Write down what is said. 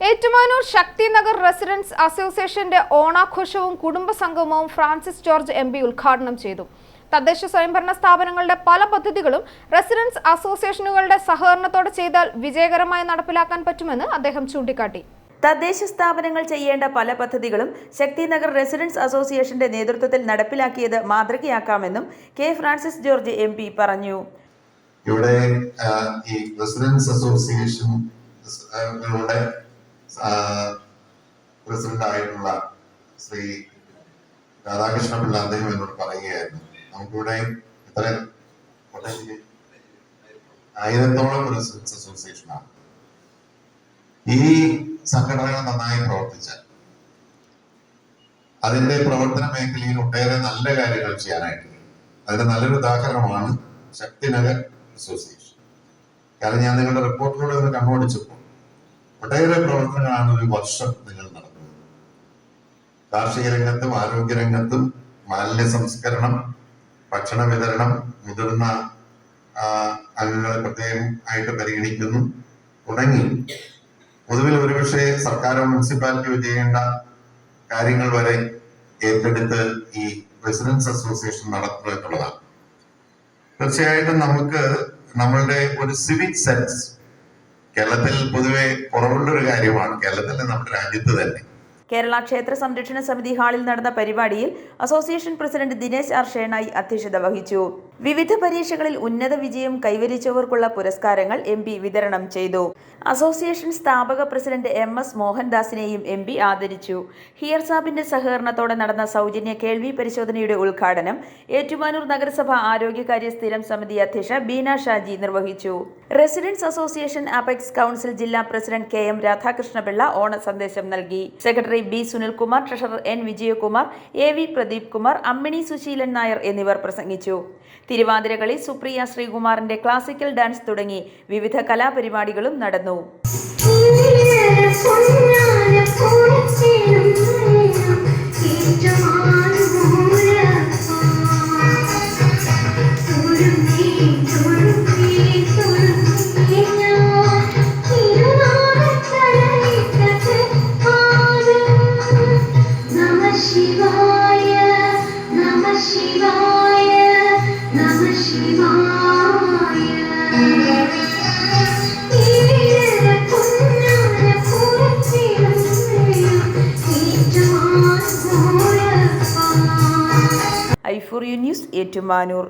Ettumanoor Shakthinagar residence അസോസിയേഷന്റെ ഓണാഘോഷവും കുടുംബസംഗമവും ഫ്രാൻസിസ് ജോർജ് എം പി ഉദ്ഘാടനം ചെയ്തു. തദ്ദേശ സ്വയംഭരണ സ്ഥാപനങ്ങളുടെ പല പദ്ധതികളും റെസിഡൻസ് അസോസിയേഷനുകളുടെ സഹകരണത്തോടെ ചെയ്താൽ വിജയകരമായി നടപ്പിലാക്കാൻ പറ്റുമെന്ന് അദ്ദേഹം ചൂണ്ടിക്കാട്ടി. തദ്ദേശ സ്ഥാപനങ്ങൾ ചെയ്യേണ്ട പല പദ്ധതികളും ശക്തിനഗർ റെസിഡൻസ് അസോസിയേഷന്റെ നേതൃത്വത്തിൽ നടപ്പിലാക്കിയത് മാതൃകയാക്കാമെന്നും K Francis George M P പറഞ്ഞു. ഇവിടെ ഈ റെസിഡൻസ് അസോസിയേഷൻ ങ്ങളുടെ പ്രസിഡന്റ് ആയിട്ടുള്ള ശ്രീ രാധാകൃഷ്ണ പിള്ള അദ്ദേഹം എന്നോട് പറയുകയായിരുന്നു. നമുക്കിവിടെ ഇത്ര ആയിരത്തോളം ആയിരത്തോളം അസോസിയേഷൻ അസോസിയേഷനാണ് ഈ സംഘടനകൾ നന്നായി പ്രവർത്തിച്ച അതിന്റെ പ്രവർത്തന മേഖലയിൽ ഒട്ടേറെ നല്ല കാര്യങ്ങൾ ചെയ്യാനായിട്ട് അതിന്റെ നല്ലൊരു ഉദാഹരണമാണ് ശക്തിനഗർ അസോസിയേഷൻ കാരണം ഞാൻ നിങ്ങളുടെ റിപ്പോർട്ടിലൂടെ ഒന്ന് കണ്ണോടിച്ചപ്പോൾ ഒട്ടേറെ പ്രവർത്തനങ്ങളാണ് ഒരു വർഷം നിങ്ങൾ നടത്തുന്നത്. കാർഷിക രംഗത്തും ആരോഗ്യ രംഗത്തും മാലിന്യ സംസ്കരണം ഭക്ഷണ വിതരണം മുതിർന്ന അംഗങ്ങളെ പ്രത്യേകം ആയിട്ട് പരിഗണിക്കുന്നു. തുടങ്ങി പൊതുവിൽ ഒരുപക്ഷെ സർക്കാരോ മുനിസിപ്പാലിറ്റിയോ ചെയ്യേണ്ട കാര്യങ്ങൾ വരെ ഏറ്റെടുത്ത് ഈ റെസിഡൻസ് അസോസിയേഷൻ നടത്തുക എന്നുള്ളതാണ്. തീർച്ചയായിട്ടും നമുക്ക് നമ്മളുടെ ഒരു സിവിക് സെൻസ് കേരളത്തിൽ പൊതുവെ കുറവുള്ള ഒരു കാര്യമാണ്. കേരളത്തിൽ നമ്മുടെ രാജ്യത്ത് തന്നെ. കേരള ക്ഷേത്ര സംരക്ഷണ സമിതി ഹാളിൽ നടന്ന പരിപാടിയിൽ association president Dinesh R Shenoy അധ്യക്ഷത വഹിച്ചു. വിവിധ പരീക്ഷകളിൽ ഉന്നത വിജയം കൈവരിച്ചവർക്കുള്ള പുരസ്കാരങ്ങൾ എം പി വിതരണം ചെയ്തു. അസോസിയേഷൻ സ്ഥാപക പ്രസിഡന്റ് എം എസ് മോഹൻദാസിനെയും എം പി ആദരിച്ചു. ഹിയർസാബിന്റെ സഹകരണത്തോടെ നടന്ന സൗജന്യ കേൾവി പരിശോധനയുടെ ഉദ്ഘാടനം ഏറ്റുമാനൂർ നഗരസഭ ആരോഗ്യകാര്യ സ്ഥിരം സമിതി അധ്യക്ഷ ബീന ഷാജി നിർവഹിച്ചു. റെസിഡൻസ് അസോസിയേഷൻ അപെക്സ് കൗൺസിൽ ജില്ലാ പ്രസിഡന്റ് കെ എം രാധാകൃഷ്ണപിള്ള ഓണ സന്ദേശം നൽകി. Secretary B Sunilkumar treasurer N Vijayakumar A V Pradeep Kumar Ammini Susheelan Nair എന്നിവർ പ്രസംഗിച്ചു. തിരുവാതിരകളി സുപ്രിയ ശ്രീകുമാറിന്റെ ക്ലാസിക്കൽ ഡാൻസ് തുടങ്ങി വിവിധ കലാപരിപാടികളും നടന്നു. ഐഫോർ യു ന്യൂസ് ഏറ്റുമാനൂർ